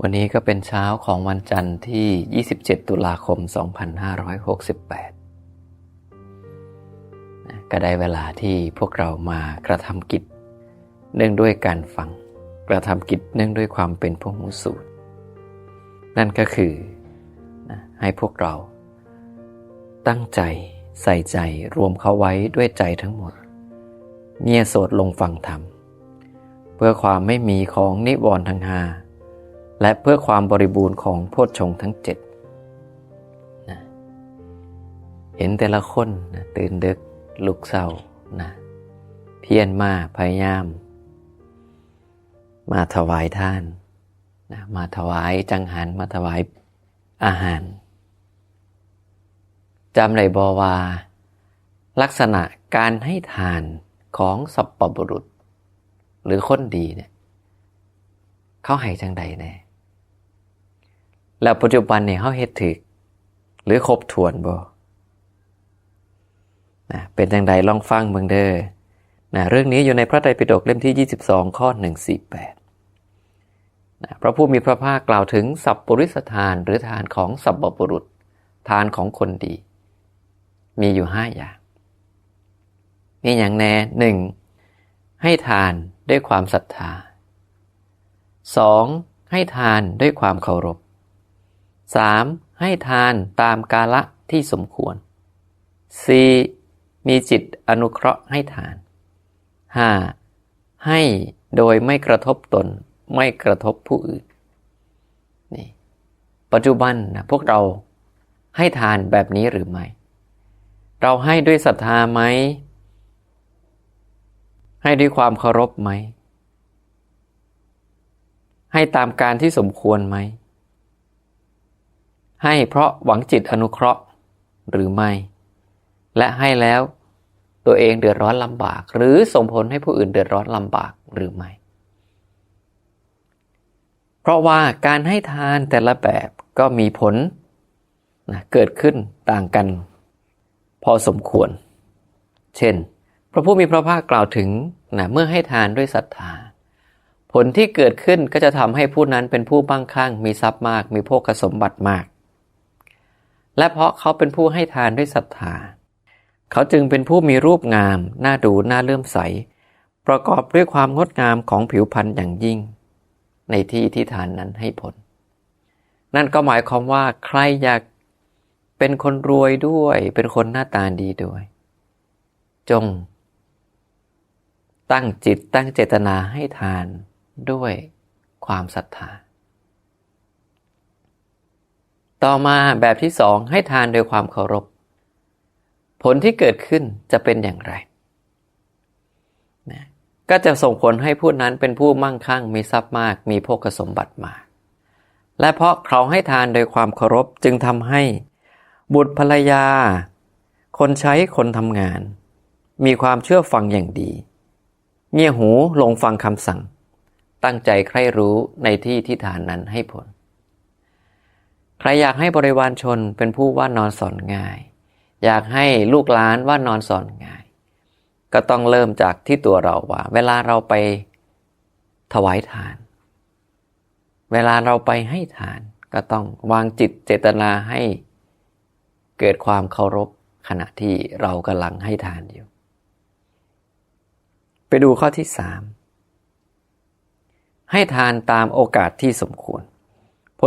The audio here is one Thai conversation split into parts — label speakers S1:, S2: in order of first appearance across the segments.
S1: วันนี้ก็เป็นเช้าของวันจันทร์ที่ 27 ตุลาคม 2568นะก็ได้เวลาที่พวกเรามากระทำกิจ เนื่องด้วยการฟัง กระทำกิจเนื่องด้วยความเป็นผู้มุสูตร นั่นก็คือให้พวกเรา ตั้งใจใส่ใจรวมเข้าไว้ด้วยใจทั้งหมดเงียโสดลงฟังธรรม เพื่อความไม่มีของนิวรณ์ทั้งห้า และเพื่อความบริบูรณ์ของโพชฌงทั้งเจ็ดนะเห็นแต่ละคนนะตื่นดึกลุกเศร้านะเพียรมาพยายาม มาถวายท่านนะมาถวายจังหันมาถวายอาหารจำไรบอว่าลักษณะการให้ทานของสัพปบุรุษ หรือคนดีเนี่ย เขาให้จังใดแน่ แล้วปัจจุบันเนี่ยเขาเฮ็ดถึก หรือครบถ้วนบ่นะเป็นจังใดลองฟังเบิ่งเด้อนะเรื่องนี้อยู่ในพระไตรปิฎกเล่มที่ 22 ข้อ 148นะพระผู้มีพระภาคกล่าวถึงสัพปริสทานหรือทานของสัพปบุรุษ ทานของคนดี มีอยู่ห้าอย่าง มีอย่างแน่หนึ่งให้ทานด้วยความศรัทธา 2. ให้ทานด้วยความเคารพ 3. ให้ทานตามกาละที่สมควร 4. มีจิตอนุเคราะห์ให้ทาน 5. ให้โดยไม่กระทบตนไม่กระทบผู้อื่นนี่ปัจจุบันนะพวกเราให้ทานแบบนี้หรือไม่ เราให้ด้วยศรัทธาไหม ให้ด้วยความเคารพไหม ให้ตามการที่สมควรไหม ให้เพราะหวังจิตอนุเคราะห์หรือไม่ และให้แล้วตัวเองเดือดร้อนลำบาก หรือส่งผลให้ผู้อื่นเดือดร้อนลำบากหรือไม่ เพราะว่าการให้ทานแต่ละแบบก็มีผลนะเกิดขึ้นต่างกัน พอสมควร เช่น พระผู้มีพระภาคกล่าวถึงนะเมื่อให้ทานด้วยศรัทธา ผลที่เกิดขึ้นก็จะทำให้ผู้นั้นเป็นผู้บ้างคั่งมีทรัพย์มาก มีโภคสมบัติมาก และเพราะเขาเป็นผู้ให้ทานด้วยศรัทธา เขาจึงเป็นผู้มีรูปงาม น่าดูน่าเลื่อมใส ประกอบด้วยความงดงามของผิวพรรณอย่างยิ่ง ในที่ที่ทานนั้นให้ผล นั่นก็หมายความว่าใครอยากเป็นคนรวยด้วย เป็นคนหน้าตาดีด้วย จง ตั้งจิตตั้งเจตนาให้ทานด้วยความศรัทธา ต่อมาแบบที่สองให้ทานโดยความเคารพ ผลที่เกิดขึ้นจะเป็นอย่างไรนะก็จะส่งผลให้ผู้นั้นเป็นผู้มั่งคั่งมีทรัพย์มาก มีโภคสมบัติมาก และเพราะเขาให้ทานโดยความเคารพจึงทำให้บุตรภรรยา คนใช้คนทำงาน มีความเชื่อฟังอย่างดีเงี่ยหูลงฟังคำสั่ง ตั้งใจใคร่รู้ในที่ที่ฐานนั้นให้ผล ใครอยากให้บริวารชนเป็นผู้ว่านอนสอนง่าย อยากให้ลูกหลานว่านอนสอนง่าย ก็ต้องเริ่มจากที่ตัวเราว่า เวลาเราไปถวายทาน เวลาเราไปให้ทานก็ต้องวางจิตเจตนาให้เกิดความเคารพขณะที่เรากำลังให้ทานอยู่ ไปดูข้อที่สามให้ทานตามโอกาสที่สมควร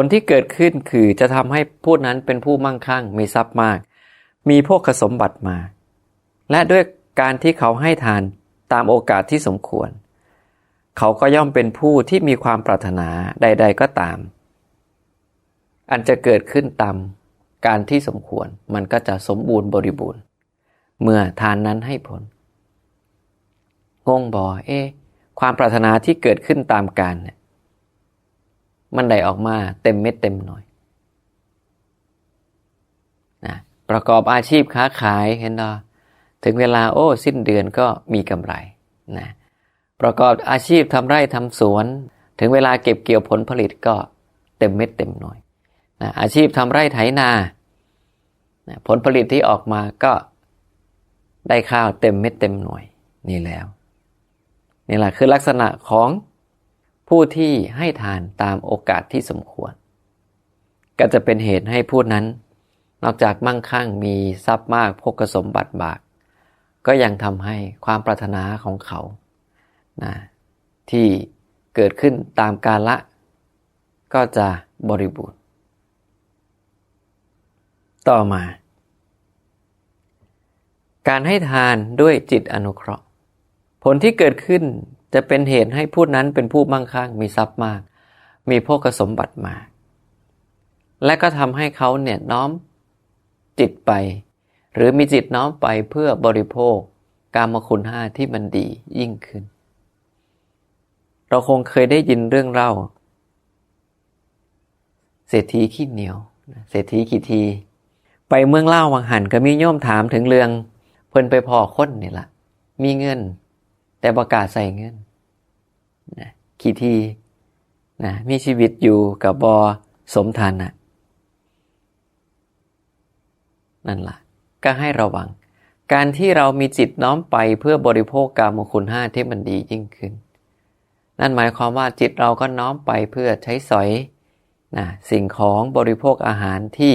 S1: ลที่เกิดขึ้นคือจะทำให้ผู้นั้นเป็นผู้มั่งคั่ง มีทรัพย์มาก มีพวกสมบัติมา และด้วยการที่เขาให้ทานตามโอกาสที่สมควร เขาก็ย่อมเป็นผู้ที่มีความปรารถนาใด ๆ ก็ตาม อันจะเกิดขึ้นตามการที่สมควรมันก็จะสมบูรณ์บริบูรณ์ เมื่อทานนั้นให้ผล งงบอเอ๊ความปรารถนาที่เกิดขึ้นตามการเนี่ย มันได้ออกมาเต็มเม็ดเต็มหน่อยนะประกอบอาชีพค้าขายเห็นดอถึงเวลาโอ้ สิ้นเดือนก็มีกำไรนะประกอบอาชีพทำไร่ทำสวน ถึงเวลาเก็บเกี่ยวผลผลิตก็เต็มเม็ดเต็มหน่อยนะอาชีพทำไร่ไถนานะผลผลิตที่ออกมาก็ได้ข้าวเต็มเม็ดเต็มหน่วยนี่แล้วนี่แหละคือลักษณะของ ผู้ที่ให้ทานตามโอกาสที่สมควร ก็จะเป็นเหตุให้ผู้นั้น นอกจากมั่งคั่งมีทรัพย์มากพกสมบัติบาก ก็ยังทำให้ความปรารถนาของเขานะที่เกิดขึ้นตามกาละ ก็จะบริบูรณ์ ต่อมา การให้ทานด้วยจิตอนุเคราะห์ ผลที่เกิดขึ้น จะเป็นเหตุให้ผู้นั้นเป็นผู้มั่งคั่งมีทรัพย์มาก มีพกสมบัติมาก และก็ทำให้เขาเนี่ยน้อมจิตไป หรือมีจิตน้อมไปเพื่อบริโภค กามคุณห้าที่มันดียิ่งขึ้น เราคงเคยได้ยินเรื่องเล่า เศรษฐีขี้เหนียว เศรษฐีกี่ที ไปเมืองเล่าวังหันก็มีโยมถามถึงเรื่อง เพิ่นไปพอค้นนี่ละมีเงิน แต่ประกาศใส่เงิน นะกี่ทีนะมีชีวิตอยู่กับบอสมทานนะนั่นละ่ะ ก็ให้ระวัง การที่เรามีจิตน้อมไปเพื่อบริโภคกามคุณห้าที่มันดียิ่งขึ้น นั่นหมายความว่าจิตเราก็น้อมไปเพื่อใช้สอยนะสิ่งของบริโภคอาหารที่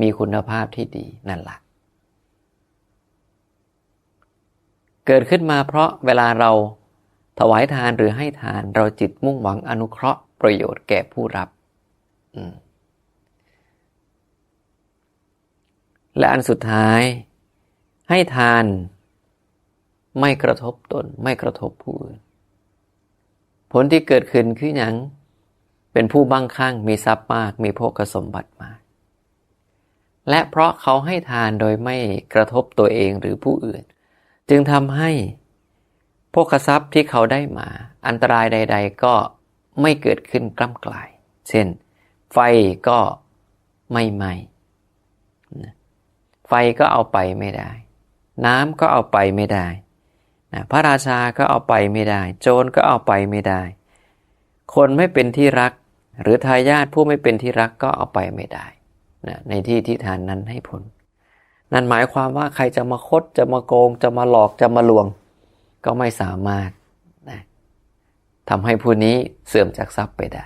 S1: มีคุณภาพที่ดีนั่นละ่ะ เกิดขึ้นมาเพราะเวลาเรา ถวายทานหรือให้ทานเราจิตมุ่งหวังอนุเคราะห์ประโยชน์แก่ผู้รับ และอันสุดท้าย ให้ทานไม่กระทบตนไม่กระทบผู้อื่น ผลที่เกิดขึ้นคืออย่างเป็นผู้บังคั่งมีทรัพย์มากมีโภคสมบัติมาก และเพราะเขาให้ทานโดยไม่กระทบตัวเองหรือผู้อื่น จึงทำให้ พวกทรัพย์ที่เขาได้มา อันตรายใด ๆ ก็ไม่เกิดขึ้นกล้ำกลาย เช่น ไฟก็ไม่ไหม้ไฟก็เอาไปไม่ได้ น้ำก็เอาไปไม่ได้นะพระราชาก็เอาไปไม่ได้ โจรก็เอาไปไม่ได้ คนไม่เป็นที่รัก หรือทายาทผู้ไม่เป็นที่รักก็เอาไปไม่ได้นะในที่ที่ทานนั้นให้ผล นั่นหมายความว่าใครจะมาคดจะมาโกง จะมาหลอกจะมาลวง ก็ไม่สามารถนะทำให้ผู้นี้เสื่อมจากทรัพย์ไปได้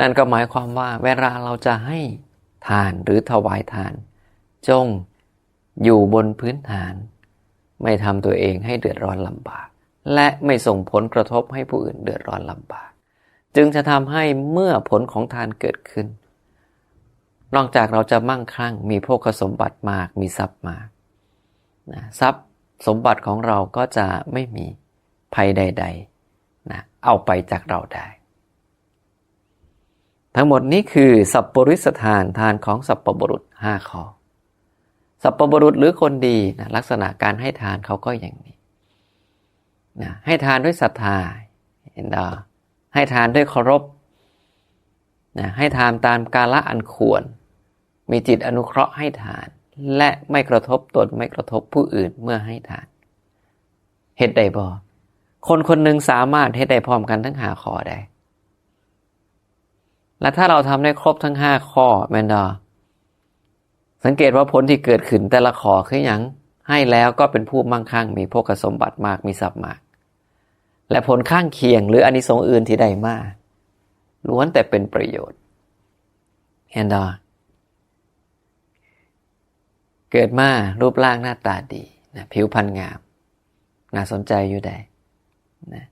S1: นั่นก็หมายความว่าเวลาเราจะให้ทานหรือถวายทาน จงอยู่บนพื้นฐาน ไม่ทำตัวเองให้เดือดร้อนลำบาก และไม่ส่งผลกระทบให้ผู้อื่นเดือดร้อนลำบาก จึงจะทำให้เมื่อผลของทานเกิดขึ้น นอกจากเราจะมั่งคั่งมีโภคสมบัติมากมีทรัพย์มาก นะทรัพย์สมบัติของเราก็จะไม่มีภัยใดๆนะเอาไปจากเราได้ ทั้งหมดนี้คือสัพปริสทานทานของสัพปบรุษห้าข้อสัพปบรุษหรือคนดีนะลักษณะการให้ทานเขาก็อย่างนี้นะให้ทานด้วยศรัทธาเห็นดอให้ทานด้วยเคารพนะให้ทานตามกาละอันควร มีจิตอนุเคราะห์ให้ทาน และไม่กระทบตนไม่กระทบผู้อื่นเมื่อให้ทานเหตุใดบอคนคนหนึ่งสามารถเหตุใดพร้อมกันทั้งหาข้อได้ และถ้าเราทำได้ครบทั้งห้าข้อแมนดอสังเกตว่าผลที่เกิดขึ้นแต่ละข้อคืออย่างให้แล้วก็เป็นผู้มั่งคั่งมีพกสมบัติมากมีทรัพย์มาก และผลข้างเคียงหรืออนิสงส์อื่นที่ได้มากล้วนแต่เป็นประโยชน์เห็นดอ เกิดมารูปร่างหน้าตาดีนะผิวพรรณงาม น่าสนใจอยู่ใดนะ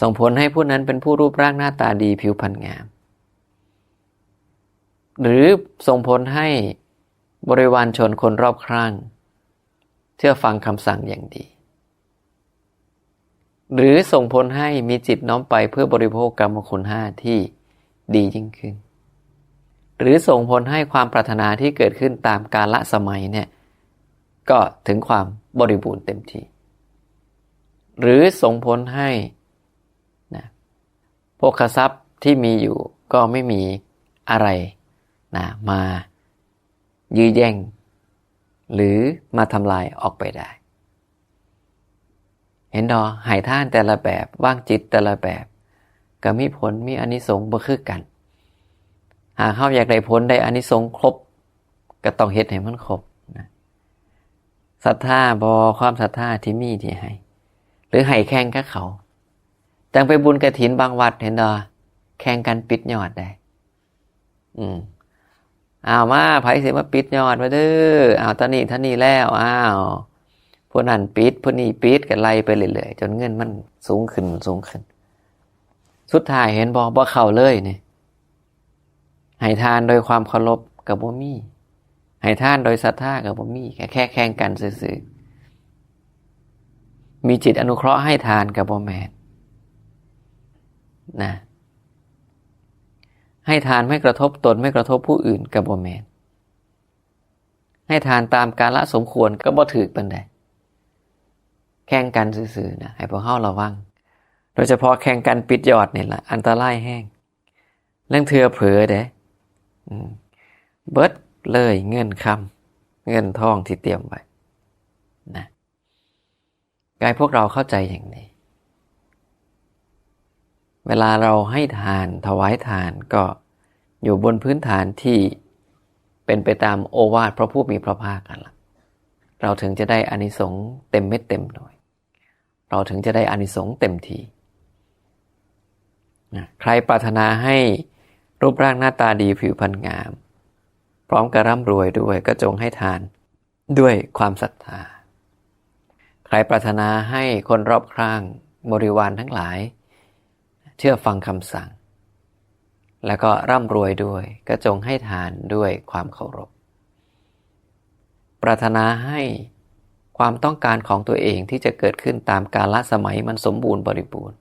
S1: ส่งผลให้ผู้นั้นเป็นผู้รูปร่างหน้าตาดี ผิวพรรณงาม หรือส่งผลให้บริวารชนคนรอบข้างเชื่อฟังคำสั่งอย่างดี หรือส่งผลให้มีจิตน้อมไปเพื่อบริโภคกรรมคุณห้าที่ดียิ่งขึ้น หรือส่งผลให้ความปรารถนาที่เกิดขึ้นตามกาละสมัยเนี่ยก็ถึงความบริบูรณ์เต็มที่ หรือส่งผลให้นะพวกทรัพย์ที่มีอยู่ก็ไม่มีอะไรนะมายื้อแย่ง หรือมาทำลายออกไปได้ เห็นดอหายท่านแต่ละแบบว่างจิตแต่ละแบบ ก็มีผลมีอนิสงส์บ่คือกัน หากเข้าอยากได้ผลได้อานิสงส์ครบ ก็ต้องเฮ็ดให้มันครบนะศรัทธาบอความศรัทธาที่มีที่ให้ หรือให้แข่งกับเขา จังไปบุญกระถินบางวัดเห็นดอแข่งกันปิดยอดได้ อืมอ้าวมาไผเสิมาปิดยอดมาเด้ออ้าวตอนนี้ท่านี้แล้วอ้าวพวกนั้นปิดพวกนี้ปิดกันไล่ไปเรื่อยๆจนเงินมันสูงขึ้นสูงขึ้น สุดท้ายเห็นบอกว่าเข้าเลยเนี่ย ให้ทานโดยความเคารพกับบ่มีให้ทานโดยศรัทธากับบ่มีแค่แค่แข่งกันซื่อๆมีจิตอนุเคราะห์ให้ทานกับบ่แมนนะให้ทานไม่กระทบตนไม่กระทบผู้อื่นกับบ่แมนให้ทานตามกาละสมควรก็บ่ถือปันใดแข่งกันซื่อๆนะให้พวกเฮาระวัง โดยเฉพาะแข่งกันปิดยอดนี่แหละอันตรายแห้งเรื่องเถื่อเผลอเด้ เบิดเลยเงินคำเงินทองที่เตรียมไว้นะกายพวกเราเข้าใจอย่างนี้ เวลาเราให้ทานถวายทานก็อยู่บนพื้นฐานที่เป็นไปตามโอวาทพระผู้มีพระภาคกันละเราถึงจะได้อานิสงส์เต็มเม็ดเต็มหน่วย เราถึงจะได้อานิสงส์เต็มทีนะใครปรารถนาให้ รูปร่างหน้าตาดีผิวพรรณงาม พร้อมกับร่ำรวยด้วยก็จงให้ทานด้วยความศรัทธา ใครปรารถนาให้คนรอบข้างบริวารทั้งหลาย เชื่อฟังคำสั่ง แล้วก็ร่ำรวยด้วยก็จงให้ทานด้วยความเคารพ ปรารถนาให้ความต้องการของตัวเองที่จะเกิดขึ้นตามกาลสมัยมันสมบูรณ์บริบูรณ์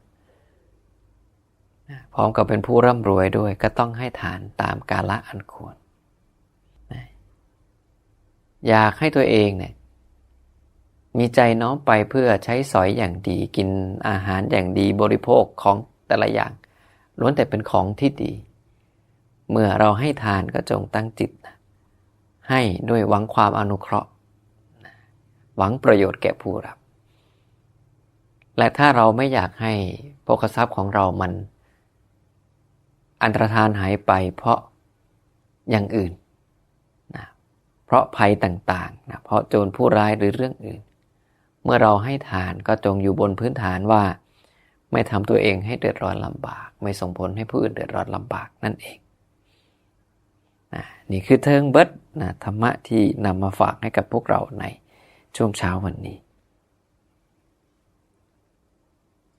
S1: พร้อมกับเป็นผู้ร่ำรวยด้วยก็ต้องให้ทานตามกาละอันควร อยากให้ตัวเองเนี่ยมีใจน้อมไปเพื่อใช้สอยอย่างดีกินอาหารอย่างดีบริโภคของแต่ละอย่างล้วนแต่เป็นของที่ดี เมื่อเราให้ทานก็จงตั้งจิต ให้ด้วยหวังความอนุเคราะห์ หวังประโยชน์แก่ผู้รับ และถ้าเราไม่อยากให้โภคทรัพย์ของเรามัน อันตรธานหายไปเพราะอย่างอื่นนะเพราะภัยต่างๆนะเพราะโจรผู้ร้ายหรือเรื่องอื่น เมื่อเราให้ทานก็จงอยู่บนพื้นฐานว่า ไม่ทำตัวเองให้เดือดร้อนลำบาก ไม่ส่งผลให้ผู้อื่นเดือดร้อนลำบากนั่นเองนะนี่คือเทิงเบิดนะธรรมะที่นำมาฝากให้กับพวกเราในช่วงเช้าวันนี้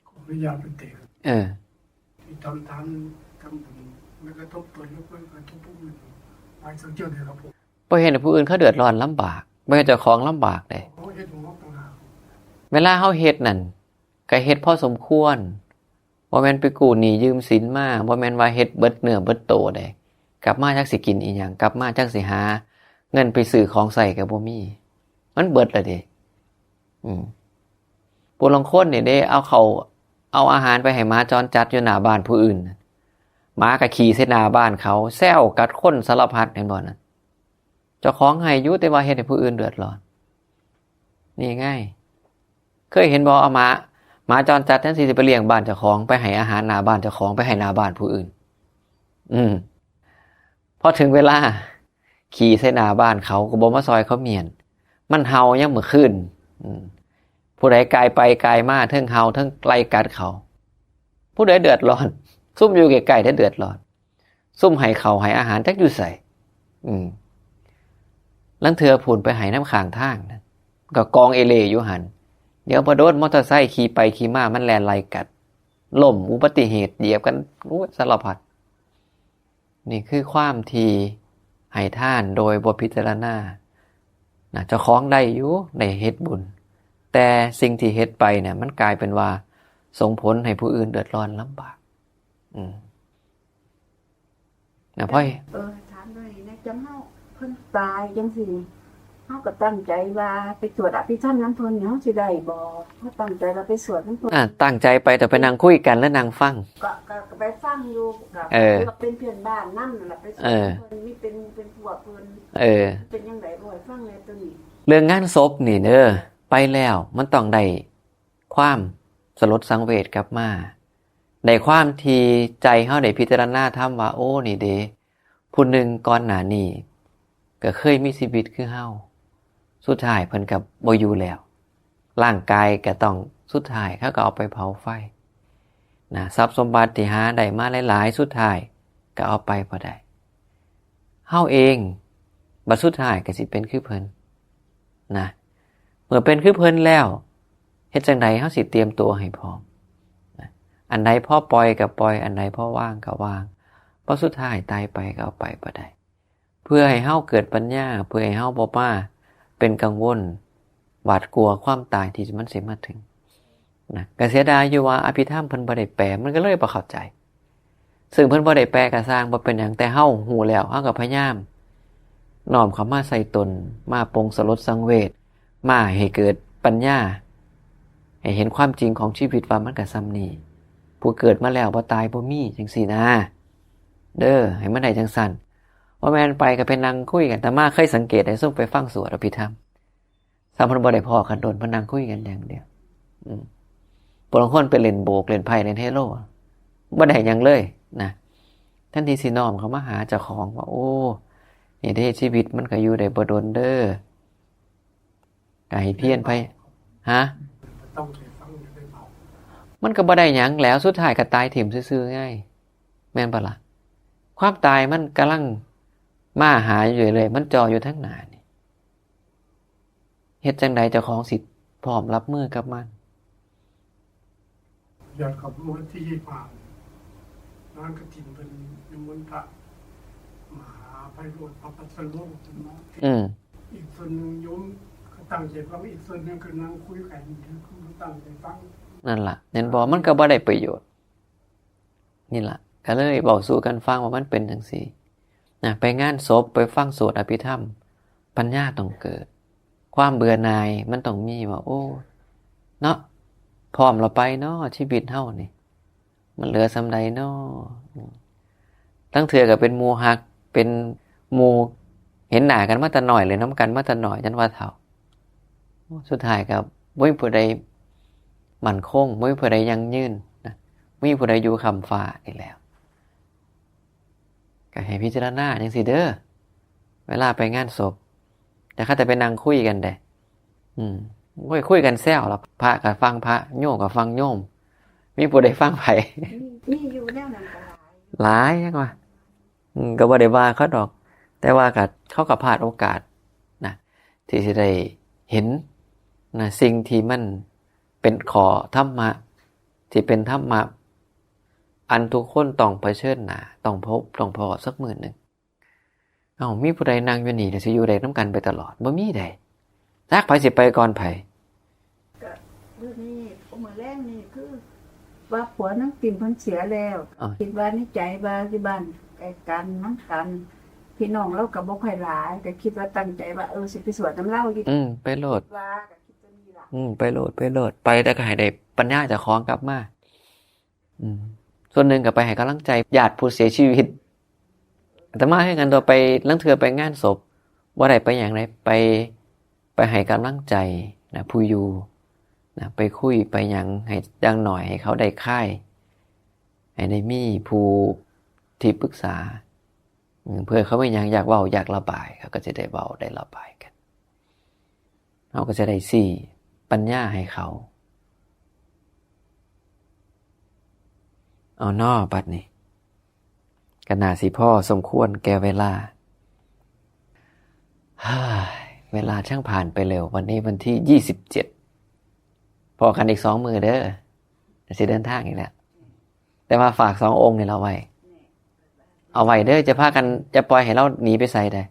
S2: ขออนุญาตเป็นเตะ
S1: เออ
S2: ที่ทำทานทำ บุญไม่กระทบตนและไม่กระทบผู้อื่นหมายสังเกตเลยครับผม
S1: พอเห็นผู้อื่นเขาเดือดร้อนลำบากไม่ให้เจ้าของลำบากเลย
S2: เขาเห็นของเขาต่างหา
S1: เวลาเขาเฮ็ดนั่นก็เฮ็ดพอสมควรบ่แม่นไปกู้หนี้ยืมสินมาบ่แม่นว่าเฮ็ดเบิดเนื้อเบิดโตได้กลับมาจักสิกินอีหยังกลับมาจักสิหา เงินไปซื้อของใส่ก็บ่มีมันเบิดละเด้อืมผู้ลางคนนี่เด้เอาเขาเอาอาหารไปให้หมาจรจัดอยู่หน้าบ้านผู้อื่น หมาก็ขี่ใส่หน้าบ้านเขา แซวกัดคนสารพัดเห็นบ่นั่นเจ้าของให้ยู่แต่ว่าเฮ็ดให้ผู้อื่นเดือดร้อน นี่ง่าย เคยเห็นบอเอามาหมาจรจัดแทนที่จะไปเลี้ยงบ้านเจ้าของไปให้อาหารนาบ้านเจ้าของไปให้นาบ้านผู้อื่น อืมพอถึงเวลา ขี่ใส่หนาบ้านเขาก็บอกมาซอยเขาเมียน มันเฮายังหมือขึ้นผู้ใดกายไปกายมาเทิงเฮาเทิงไกลกัดเขา ผู้ใดเดือดร้อน ซุ่มอยู่ไกลๆได้เดือดร้อน ซุ่มให้เขาให้อาหารจักอยู่ใส่อืมลังเถือผุนไปให้น้ำขางทางนะก็กองเอเลอยู่หัน เดี๋ยวพอโดนมอเตอร์ไซค์ขี่ไปขี่มามันแลนไล่กัดล่มอุบัติเหตุเหยียบกันรู้สารพัดนี่คือความทีให้ท่านโดยบทพิจารณานะจะคล้องได้อยู่ในเฮ็ดบุญ แต่สิ่งที่เฮ็ดไปเนี่ยมันกลายเป็นว่าส่งผลให้ผู้อื่นเดือดร้อนลำบาก อืมนะพ่อย
S3: เออถามหน่อยนะจังเฮาเพิ่นตายจังสิเฮาก็ตั้งใจว่าไปสวดอภิธรรมน้ำเพิ่นเนี่ยเฮาสิได้บ่เฮาตั้งใจว่าไปสวดน้ำเพิ่น
S1: อะตั้งใจไปแต่ไปนั่งคุยกันแล้วนั่งฟัง
S3: ก็ก็ก็ไปฟังอยู่กับ
S1: เออ
S3: ก็เป็นเพื่อนบ้านนำนั่นล่ะไปสวด
S1: เออ
S3: เพิ่นมีเป็นเป็นพวกเพิ่น
S1: เออ
S3: เป็นจังไดบ่ให้ฟังแหน่ตัวนี้
S1: เรื่องงานศพนี่เด้อไปแล้วมันต้องได้ความสลดสังเวชกลับมา ในความทีใจเฮาได้พิจารณาทำว่าโอ้นี่เดผู้หนึ่งก่อนหน้านี้ก็เคยมีชีวิตคือเฮาสุดท้ายเพิ่นกับบ่อยู่แล้ว ร่างกายก็ต้องสุดท้ายเขาก็เอาไปเผาไฟนะทรัพย์สมบัติที่หาได้มาหลายๆ สุดท้ายก็เอาไปพอได้เฮาเองบัดสุดท้ายก็สิเป็นคือเพิ่นนะเมื่อเป็นคือเพิ่นแล้วเฮ็ดจังใดเฮาสิเตรียมตัวให้พร้อม อันใดพ่อปล่อยก็ปล่อย อันใดพ่อว่างก็ว่างพราะสุดท้ายตายไปก็เอาไปบ่ได้เพื่อให้เฮาเกิดปัญญา เพื่อให้เฮาบ่มาเป็นกังวล หวาดกลัวความตายที่มันสิมาถึงนะก็เสียดายอยู่ว่าอภิธรรมเพิ่นบ่ได้แปลมันก็เลยบ่เข้าใจ ซึ่งเพิ่นบ่ได้แปลก็สร้างบ่เป็นหยังแต่เฮาฮู้แล้วเฮาก็พยายามน้อมเข้ามาใส่ตน มาปรงสลดสังเวชมาให้เกิดปัญญา ให้เห็นความจริงของชีวิตว่ามันก็ซ้ำนี้ ผู้เกิดมาแล้วบ่ตายบ่มีจังซี่นะ เด้อให้มันได้จังซั่นว่าแมนไปก็เป็นนั่งคุยกันแต่มาเคยสังเกตได้ซุ่มไปฟังสวดอภิธรรมสามพันบ่ได้พอกันโดนพนังคุยกันอย่างเดียวอืมบางคนไปเล่นโบกเล่นไพ่เล่นเฮโร่บ่ได้ยังเลยนะท่านทีสิน้อมเขามาหาเจ้าของว่า โอ้นี่ได้ชีวิตมันก็อยู่ได้บ่โดนเด้อก็ให้เพี้ยรไปฮะ
S2: ต้องไปฟังจะได้เบา
S1: มันก็บ่ได้หยังแล้วสุดท้ายก็ตายถิ่มซื่อๆง่ายแม่นปะล่ะความตายมันกำลังมาหาอยู่เลย มันจออยู่ทั้งหน้านี่เฮ็ดจังใดเจ้าของสิพร้อมรับมือกับมัน
S2: อยากขับรถที่ผ่านร้านกระถินเป็นนิมนต์พระมหาไพโรธพระปัสสโลกนะ
S1: อืม
S2: อีกส่วนหนึ่งโยมก็ตั้งใจฟังอีกส่วนหนึ่งก็นั่งคุยกันคือตั้งใจฟัง
S1: นั่นล่ะเน้นบอกมันก็บ่ได้ประโยชน์ นี่ล่ะก็เลยบอกสู่กันฟังว่ามันเป็นจังซี่นะไปงานศพไปฟังสวดอภิธรรม ปัญญาต้องเกิด ความเบื่อหน่ายมันต้องมีว่าโอ้ เนาะพร้อมเราไปเนาะชีวิตเฮานี่มันเหลือสำใดเนาะอืมตั้งเถื่อก็เป็นหมู่ฮักเป็นหมู่เห็นหน้ากันมาแต่น้อยเลยน้ำกันมาแต่น้อยจนว่าเฒ่าสุดท้ายก็บ่มีผู้ใด มั่นคงไม่มีผู้ใดยังยืนนะไม่มีผู้ใดอยู่คำฟ้าอีกแล้วก็ให้พิจารณาอย่างสิเด้อเวลาไปงานศพแต่ข้าแต่ไปนั่งคุยกันเด้อืมคุยคุยกันแซวแล้วพระกับฟังพระโยมกับฟังโยม มีผู้ใดฟังไผ
S3: มีอยู่แนวนั้นก็หลาย
S1: หลายยังว่าอืมก็บ่ได้ว่าเขาดอก แต่ว่ากัเขากับพลาดโอกาสนะที่จะได้เห็นนะสิ่งที่มัน เป็นขอธรรมะ ที่เป็นธรรมะ อันทุกคนต้องเผชิญหน้าต้องพบต้องพอสักหมื่นหนึ่งเอ้ามีผู้ใดนั่งอยู่นี่เดี๋ยวสิอยู่ได้น้ำกันไปตลอดบ่มีใดจักไผสิไปก่อนไผ
S3: ก็เรื่องนี้เอามือแรกนี่คือ ว่าผัวนั่งกินเพิ่นเสียแล้ว
S1: อ๋อ
S3: คิดว่าในใจว่าที่บ้านใกล้กันน้ำกันพี่น้องเราก็บ่ค่อยหลายก็คิดว่าตั้งใจว่าเออสิไปสวดน้ำเล่าอยู่
S1: อืมไปโหลด
S3: ว่าก็คิดจะมีล่ะ
S1: อืมไปโหลดไปโหลดไปแต่ก็ให้ได้ปัญญาจากของกลับมาอืมส่วนหนึ่งก็ไปให้กำลังใจญาติผู้เสียชีวิตแต่มาให้กันตัวไปลังเถือไปงานศพ ว่าได้ไปอย่างไรไปไปให้กำลังใจนะผู้อยู่นะไปคุยไปอย่างให้ดังหน่อยให้เขาได้ค่ายให้ได้มีผู้ที่ปรึกษา เพื่อเขาไม่ยังอยากเว้าอยากระบายเขาก็จะได้เว้าได้ระบายกันเขาก็จะได้สี่ ปัญญาให้เขา เอานอบัดนี้กันาสิพ่อสมควรแก่เวลาฮาเวลาช่างผ่านไปเร็ว วันนี้วันที่ยี่สิบเจ็ดพอกันอีกสองมือเด้อเดี๋ยวสิเดินทางอีกแล้ว แต่ว่าฝากสององค์เนี่ยเราไว้ เอาไว้เด้อจะพากันจะปล่อยให้เราหนีไปใส่ได้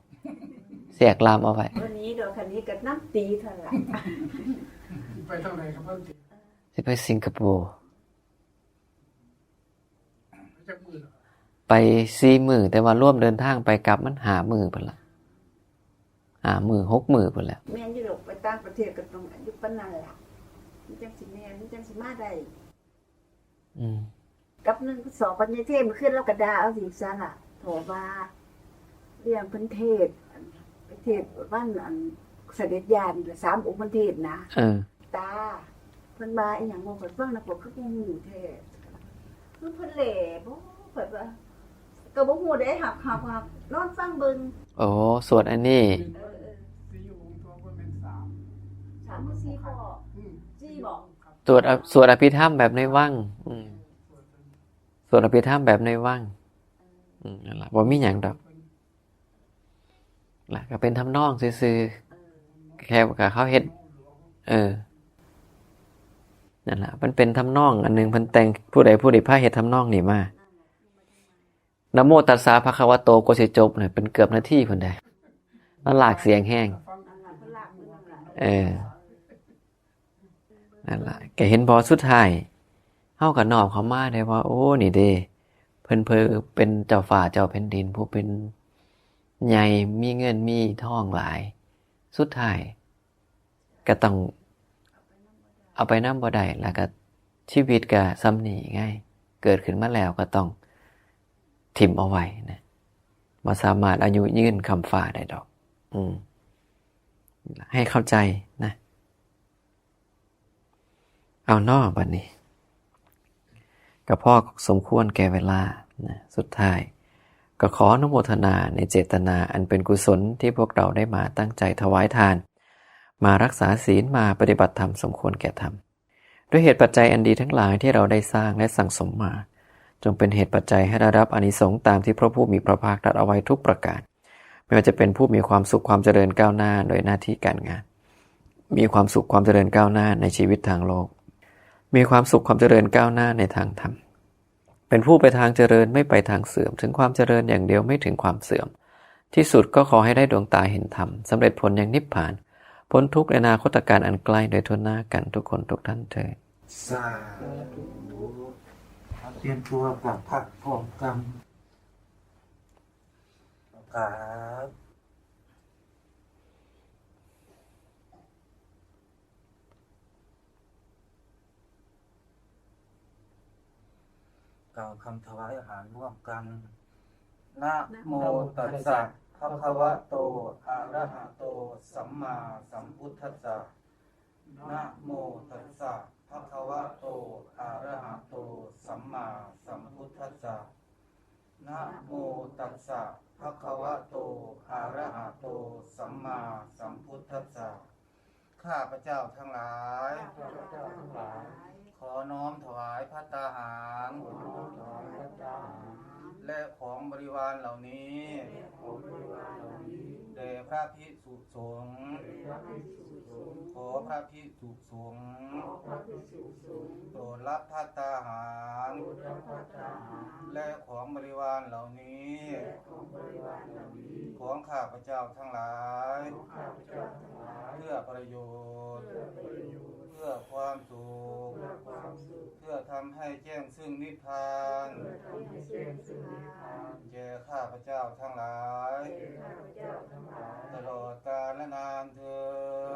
S1: เสียกลามเอาไว้
S3: วันนี้ดี๋ยวคันนี้ก็น้ำตีเท่าไหร่
S2: ไปเท่าไหร่ครับท่านติ
S1: สิไปสิงคโปร์
S2: ไปจากมือเหรอ
S1: ไปสี่มือแต่ว่าร่วมเดินทางไปกลับมันหามือเพิ่นละหามือหกมือเพิ่นแล้ว
S3: แม่นอยู่หรอกไปต่างประเทศก็ต้องอายุปานนั้นล่ะมันจังสิแม่นมันจังสิมาได้
S1: อืม
S3: กับหนึ่งสองปัญญาเทพมันขึ้นแล้วก็ด่าเอาสิซะล่ะโถว่าเรื่องเพันเทศอันประเทศบ้านอันเสด็จยานหรือสามองค์พันเทศนะ
S1: เออ
S3: ตาเพิ่นมาอีหยังบ่เพิ่นเบิ่งนะบ่คือบ่ฮู้แท้คือเพิ่นแหล่บ่เพิ่นว่าก็บ่ฮู้ได้หักหักหักนอนฟังเบิ่ง
S1: โอ้สวดอันนี้
S3: เออเออ
S2: สี่องค์ตัวก็เป็นสาม
S3: สาามมือซีพ่อ
S2: อืม
S3: ซีบอก
S2: ครับ
S1: สวดอสวดอภิธรรมแบบในวังอืมสวดอภิธรรมแบบในวังอืมนั่นล่ะบ่มีหยังดอกล่ะก็เป็นทำนองซื่อ
S3: เออ
S1: ๆแค่กับเขาเฮ็ดเออ นั่นล่ะมันเป็นทำนอง อันหนึ่งพิ่นแต่งผู้ใดผู้ใดพาเฮ็ดทำนองนี่มานะโมตัสสะภะคะวะโตโกสิจบเนี่ยเป็นเกือบนาทีเพิ่นได้มันหลากเสียงแห้ง
S3: เพิ่นลากมือนั่นล่ะ
S1: เอนั่นล่ะแกเห็นบอสุดท้ายเฮากับนอบเขามาได้ว่า โอ้นี่เด้เพิ่นเพอเป็นเจ้าฝ่าเจ้าแผ่นดิน ผู้เป็นใหญ่มีเงินมีทองหลาย สุดท้ายก็ต้อง เอาไปนำบ่ได้แล้วก็ชีวิตก็ซ้ำนี่ไงเกิดขึ้นมาแล้วก็ต้องถิ่มเอาไว้นะบ่สามารถอายุยืนคำฝ่าได้ดอก อืม ให้เข้าใจนะ เอานอกบัดนนี้กับพ่อสมควรแก่เวลานะสุดท้าย ก็ขออนุโมทนาในเจตนาอันเป็นกุศลที่พวกเราได้มาตั้งใจถวายทาน มารักษาศีลมาปฏิบัติธรรมสมควรแก่ธรรมด้วยเหตุปัจจัยอันดีทั้งหลายที่เราได้สร้างและสั่งสมมา จงเป็นเหตุปัจจัยให้ได้รับอนิสงส์ตามที่พระผู้มีพระภาคตรัสเอาไว้ทุกประการ ไม่ว่าจะเป็นผู้มีความสุขความเจริญก้าวหน้าโดยหน้าที่การงาน มีความสุขความเจริญก้าวหน้าในชีวิตทางโลก มีความสุขความเจริญก้าวหน้าในทางธรรมเป็นผู้ไปทางเจริญไม่ไปทางเสื่อม ถึงความเจริญอย่างเดียวไม่ถึงความเสื่อม ที่สุดก็ขอให้ได้ดวงตาเห็นธรรมสำเร็จผลอย่างนิพพาน พ้นทุกข์ในอนาคตการอันใกล้โดยทุนหน้ากันทุกคนทุกท่านเถิด
S4: สาธุเตรียมตัวกับพักพร้อมกันครับกล่าวคำถวายอาหารร่วมกันนะโมตัสสะ ภะคะวะโต อะระหะโต สัมมาสัมพุทธัสสะ นะโมตัสสะภะคะวะโต อะระหะโต สัมมาสัมพุทธัสสะ นะโมตัสสะภะคะวะโต อะระหะโต สัมมาสัมพุทธัสสะ ข้าพระเจ้าทั้งหลาย
S3: ข้าพเจ้าทั้งหลาย
S4: ขอน้อมถวายพระตาหาร
S3: ขอน้อมถวายพระเจ้า
S4: และของบริวาร เหล่านี้
S3: ของบริวารเหล่านี้
S4: แด่พระพิสุสงฆ์
S3: พระภิกษุสง
S4: ขอพระพิสุสงฆ์
S3: พระภิกษุสงฆ์
S4: โปรดรับพระตาหาร
S3: โปรดรับทหาร
S4: และของบริวารเหล่านี้
S3: แลของบริวารเหล่านี้
S4: ของข้าพเจ้าทั้งหลาย
S3: เพื่
S4: อประโยชน์
S3: พื่อประโยชน์
S4: เพื่อความสุข
S3: เพื่อความสุข
S4: เพื่อทำให้แจ้งซึ่งนิพพาน
S3: เพื่อทำให้แจ้งซึ่งนิพพาน
S4: แก่ข้าพเจ้าทั้งหลาย
S3: แก่ข้าพเจ้าทั้งหลาย
S4: ตลอดกาลและนานเทิ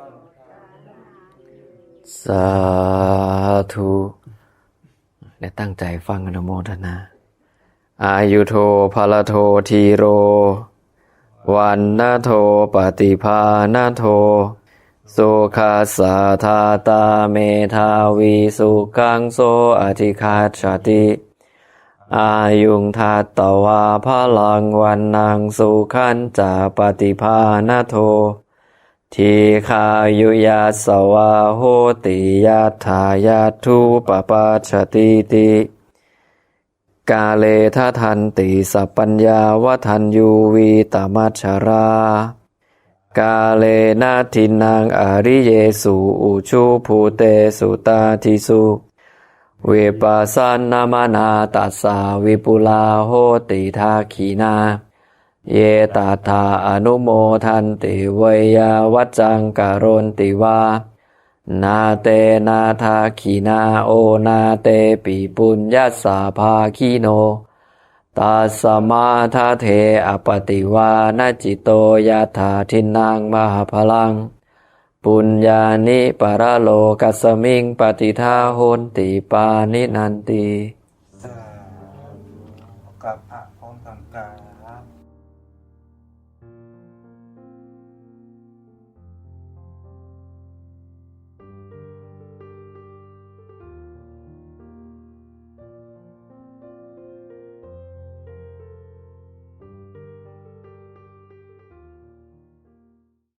S4: น
S3: กาลนานเทอญ
S1: สาธุและตั้งใจฟังอนุโมทนา อายุโทภาลโททีโร วันนาโทปฏิภาณโท สุขาสาธาตาเมธาวีสุขังโสอธิคาชติ อายุงทัตตวาพลังวันนางสุขันจาปฏิภาณโท ทีขายุยาสวาโหติยาทายาทุปปาชติติกาเลทะทันติสัพปัญญาวทันยูวีตมัชรา กาเลนาทินังอริเยสุอุชุภูเตสุตาทิสุวิปัสสนามานาตัสสาวิปุลาโหติทาขีนา เยตาธาอนุโมทันติเวยาวัจจังการนติวา นาเตนาทาขีนาโอนาเตปิปุญญาสาภาคีโน ตัสสมาทาเทอปติวานาจิโตยาธาทินังมหาพลัง ปุญญานิปรโลกัสสมิงปฏิทาโหนติปานินันติ